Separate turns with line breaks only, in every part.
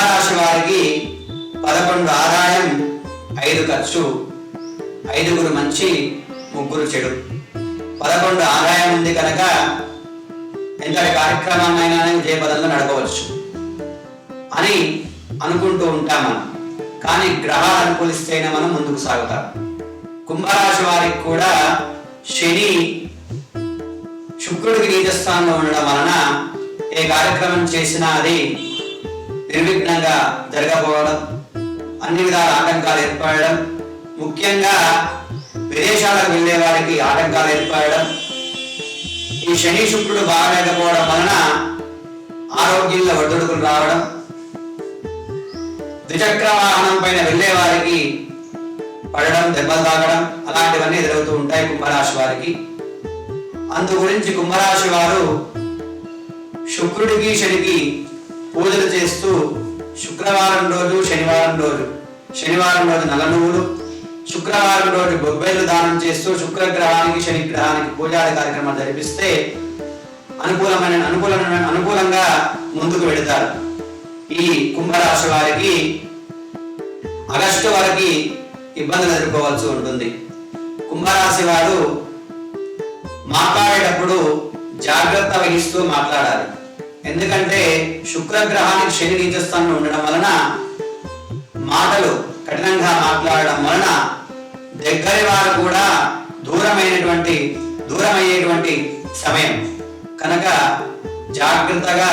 కుంభరాశి వారికి పదకొండు ఆదాయం ఐదు ఖర్చు ఐదుగురు మంచి ముగ్గురు చెడు. పదకొండు ఆదాయం ఉంది కనుక ఎంతటి కార్యక్రమాన్నైనా విజయపదంలో నడపవచ్చు. అని అనుకుంటూ ఉంటాం మనం. కానీ గ్రహాలు అనుకూలిస్తేనే మనం ముందుకు సాగుతాం. కుంభరాశి వారికి కూడా శని శుక్రుడికి నీచస్థానంలో ఉండడం వలన ఏ కార్యక్రమం చేసినా అది నిర్విఘ్నంగా జరగకపోవడం అన్ని విధాల ఆటంకాలు ఏర్పడడం ముఖ్యంగా విదేశాలకు వెళ్ళే వారికి ఆటంకాలు ఏర్పడడం ఈ శని శుక్రుడు బాగలేకపోవడం వలన ఆరోగ్యంలో ఒడ్డుడుకులు రావడం ద్విచక్ర వాహనం పైన వెళ్ళే వారికి పడడం దెబ్బలు తాగడం అలాంటివన్నీ ఎదురవుతూ ఉంటాయి కుంభరాశి వారికి. అందు గురించి కుంభరాశి వారు శుక్రుడికి శనికి పూజలు చేస్తూ శుక్రవారం రోజు శనివారం రోజు. శనివారం రోజు నల్ల నువ్వులు శుక్రవారం రోజు బొబ్బైలు దానం చేస్తూ శుక్రగ్రహానికి శనిగ్రహానికి పూజాది కార్యక్రమాలు జరిపిస్తే అనుకూలమైన అనుకూలమైన అనుకూలంగా ముందుకు వెళతారు. ఈ కుంభరాశి వారికి ఆగస్టు వారికి ఇబ్బందులు ఎదుర్కోవాల్సి ఉంటుంది. కుంభరాశి వారు మాట్లాడేటప్పుడు జాగ్రత్త వహిస్తూ మాట్లాడాలి. ఎందుకంటే శుక్రగ్రహానికి శని నీచస్థానంలో ఉండడం వలన మాటలు కఠినంగా మాట్లాడడం వలన దగ్గరి వారు కూడా దూరమైనటువంటి దూరమయ్యేటువంటి సమయం. కనుక జాగ్రత్తగా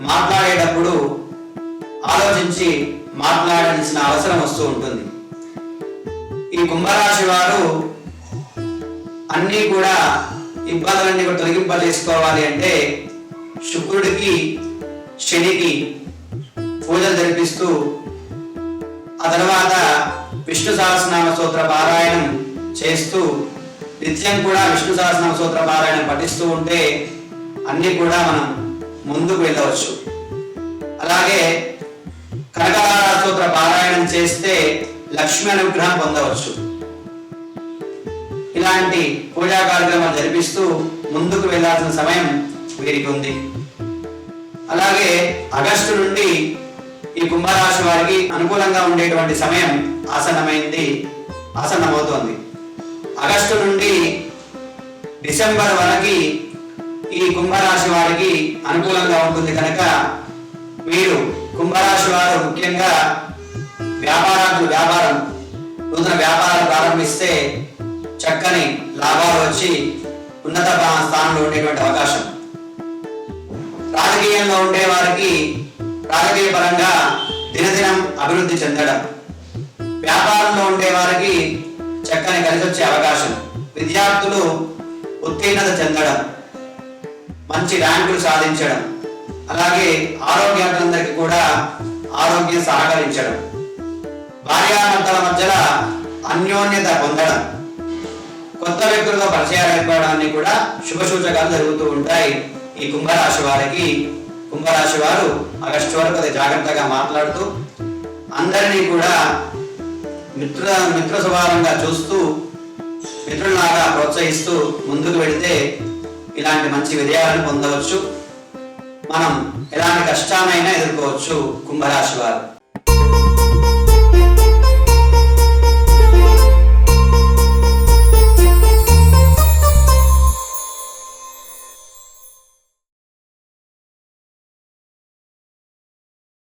మాట్లాడేటప్పుడు ఆలోచించి మాట్లాడాల్సిన అవసరం వస్తూ ఉంటుంది. ఈ కుంభరాశి వారు అన్నీ కూడా ఇబ్బందులన్నీ కూడా తొలగింపజేసుకోవాలి అంటే శుక్రుడికి శనికి పూజలు జరిపిస్తూ ఆ తర్వాత విష్ణు సహస్రనామ సూత్ర పారాయణం చేస్తూ నిత్యం కూడా విష్ణు సహస్రనామ సూత్ర పారాయణం పఠిస్తూ ఉంటే అన్నీ కూడా మనం ముందుకు వెళ్ళవచ్చు. అలాగే కనకదార సూత్ర పారాయణం చేస్తే లక్ష్మి అనుగ్రహం పొందవచ్చు. ఇలాంటి పూజా కార్యక్రమాలు జరిపిస్తూ ముందుకు వెళ్ళాల్సిన సమయం వీరికి ఉంది. అలాగే ఆగస్టు నుండి ఈ కుంభరాశి వారికి అనుకూలంగా ఉండేటువంటి సమయం ఆసన్నమైంది ఆసన్నమవుతోంది. ఆగస్టు నుండి డిసెంబర్ వరకు ఈ కుంభరాశి వారికి అనుకూలంగా ఉంటుంది కనుక మీరు కుంభరాశి వారు ముఖ్యంగా వ్యాపారాలు వ్యాపారం నూతన వ్యాపారం ప్రారంభిస్తే చక్కని లాభాలు వచ్చి ఉన్నత స్థానంలో ఉండేటువంటి అవకాశం. రాజకీయంలో ఉండే వారికి రాజకీయ పరంగా దినదినం అభివృద్ధి చెందడం. వ్యాపారంలో ఉండే వారికి చక్కని కలిసి వచ్చే అవకాశం. విద్యార్థులు ఉత్తీర్ణత చెందడం. మంచి ర్యాంకులు సాధించడం. అలాగే ఆరోగ్యాలందరికీ కూడా ఆరోగ్యం సహకరించడం. భార్యాభర్తల మధ్యలో అన్యోన్యత పొందడం. కొత్త వ్యక్తులతో పరిచయాలు ఏర్పడడాన్ని కూడా శుభ సూచకాలు జరుగుతూ ఉంటాయి. ఈ కుంభరాశి వారికి కుంభరాశి వారు ఆగస్టు వరకు అది జాగ్రత్తగా మాట్లాడుతూ అందరినీ కూడా మిత్ర మిత్ర స్వభావంగా చూస్తూ మిత్రులాగా ప్రోత్సహిస్తూ ముందుకు వెళితే ఇలాంటి మంచి విజయాలను పొందవచ్చు. మనం ఎలాంటి కష్టానైనా ఎదుర్కోవచ్చు కుంభరాశి వారు.